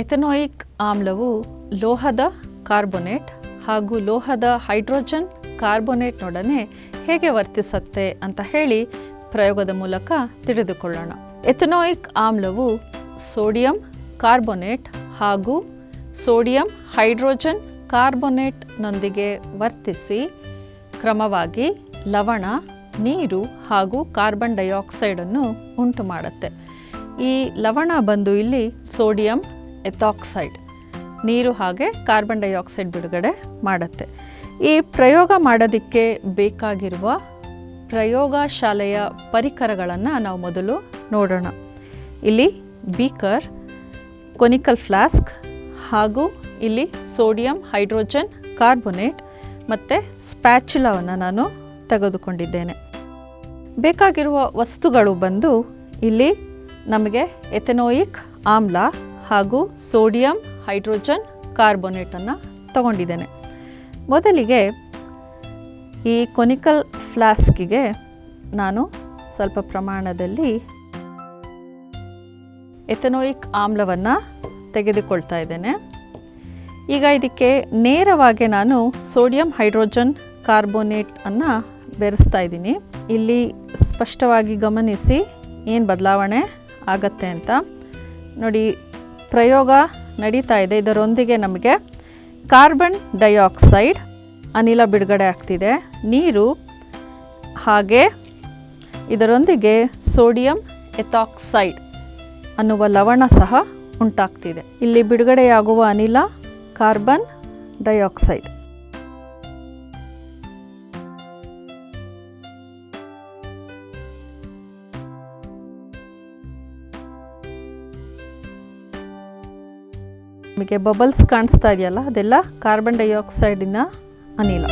ಎಥೆನಾಯಿಕ್ ಆಮ್ಲವು ಲೋಹದ ಕಾರ್ಬೊನೇಟ್ ಹಾಗೂ ಲೋಹದ ಹೈಡ್ರೋಜನ್ ಕಾರ್ಬೊನೇಟ್ನೊಡನೆ ಹೇಗೆ ವರ್ತಿಸುತ್ತೆ ಅಂತ ಹೇಳಿ ಪ್ರಯೋಗದ ಮೂಲಕ ತಿಳಿದುಕೊಳ್ಳೋಣ. ಎಥನೋಯಿಕ್ ಆಮ್ಲವು ಸೋಡಿಯಂ ಕಾರ್ಬೊನೇಟ್ ಹಾಗೂ ಸೋಡಿಯಂ ಹೈಡ್ರೋಜನ್ ಕಾರ್ಬೊನೇಟ್ನೊಂದಿಗೆ ವರ್ತಿಸಿ ಕ್ರಮವಾಗಿ ಲವಣ, ನೀರು ಹಾಗೂ ಕಾರ್ಬನ್ ಡೈಆಕ್ಸೈಡನ್ನು ಉಂಟು ಮಾಡುತ್ತೆ ಈ ಲವಣ ಬಂದು ಇಲ್ಲಿ ಸೋಡಿಯಂ ಎಥಾಕ್ಸೈಡ್. ನೀರು ಹಾಗೆ ಕಾರ್ಬನ್ ಡೈಆಕ್ಸೈಡ್ ಬಿಡುಗಡೆ ಮಾಡುತ್ತೆ. ಈ ಪ್ರಯೋಗ ಮಾಡೋದಕ್ಕೆ ಬೇಕಾಗಿರುವ ಪ್ರಯೋಗಶಾಲೆಯ ಪರಿಕರಗಳನ್ನು ನಾವು ಮೊದಲು ನೋಡೋಣ. ಇಲ್ಲಿ ಬೀಕರ್, ಕೊನಿಕಲ್ ಫ್ಲಾಸ್ಕ್ ಹಾಗೂ ಇಲ್ಲಿ ಸೋಡಿಯಂ, ಹೈಡ್ರೋಜನ್, ಕಾರ್ಬೊನೇಟ್ ಮತ್ತು ಸ್ಪ್ಯಾಚುಲಾವನ್ನು ನಾನು ತೆಗೆದುಕೊಂಡಿದ್ದೇನೆ. ಬೇಕಾಗಿರುವ ವಸ್ತುಗಳು ಬಂದು ಇಲ್ಲಿ ನಮಗೆ ಎಥೆನೋಯಿಕ್ ಆಮ್ಲ ಹಾಗೂ ಸೋಡಿಯಂ, ಹೈಡ್ರೋಜನ್, ಕಾರ್ಬೊನೇಟನ್ನು ತಗೊಂಡಿದ್ದೇನೆ. ಮೊದಲಿಗೆ ಈ ಕೊನಿಕಲ್ ಫ್ಲಾಸ್ಕಿಗೆ ನಾನು ಸ್ವಲ್ಪ ಪ್ರಮಾಣದಲ್ಲಿ ಎಥೆನೋಯಿಕ್ ಆಮ್ಲವನ್ನು ತೆಗೆದುಕೊಳ್ತಾ ಇದ್ದೇನೆ. ಈಗ ಇದಕ್ಕೆ ನೇರವಾಗಿ ನಾನು ಸೋಡಿಯಂ, ಹೈಡ್ರೋಜನ್, ಕಾರ್ಬೋನೇಟನ್ನು ಬೆರೆಸ್ತಾ ಇದ್ದೀನಿ. ಇಲ್ಲಿ ಸ್ಪಷ್ಟವಾಗಿ ಗಮನಿಸಿ, ಏನು ಬದಲಾವಣೆ ಆಗತ್ತೆ ಅಂತ. ನೋಡಿ ಪ್ರಯೋಗ ನಡೀತಾ ಇದೆ. ಇದರೊಂದಿಗೆ ನಮಗೆ ಕಾರ್ಬನ್ ಡೈಆಕ್ಸೈಡ್ ಅನಿಲ ಬಿಡುಗಡೆ ಆಗ್ತಿದೆ. ನೀರು ಹಾಗೆ ಇದರೊಂದಿಗೆ ಸೋಡಿಯಂ ಎಥಾಕ್ಸೈಡ್ ಅನ್ನುವ ಲವಣ ಸಹ ಉಂಟಾಗ್ತಿದೆ. ಇಲ್ಲಿ ಬಿಡುಗಡೆಯಾಗುವ ಅನಿಲ ಕಾರ್ಬನ್ ಡೈಆಕ್ಸೈಡ್ ನಿಮಗೆ ಬಬಲ್ಸ್ ಕಾಣಿಸ್ತಾ ಇದೆಯಲ್ಲ ಅದೆಲ್ಲ ಕಾರ್ಬನ್ ಡೈಆಕ್ಸೈಡಿನ ಅನಿಲ.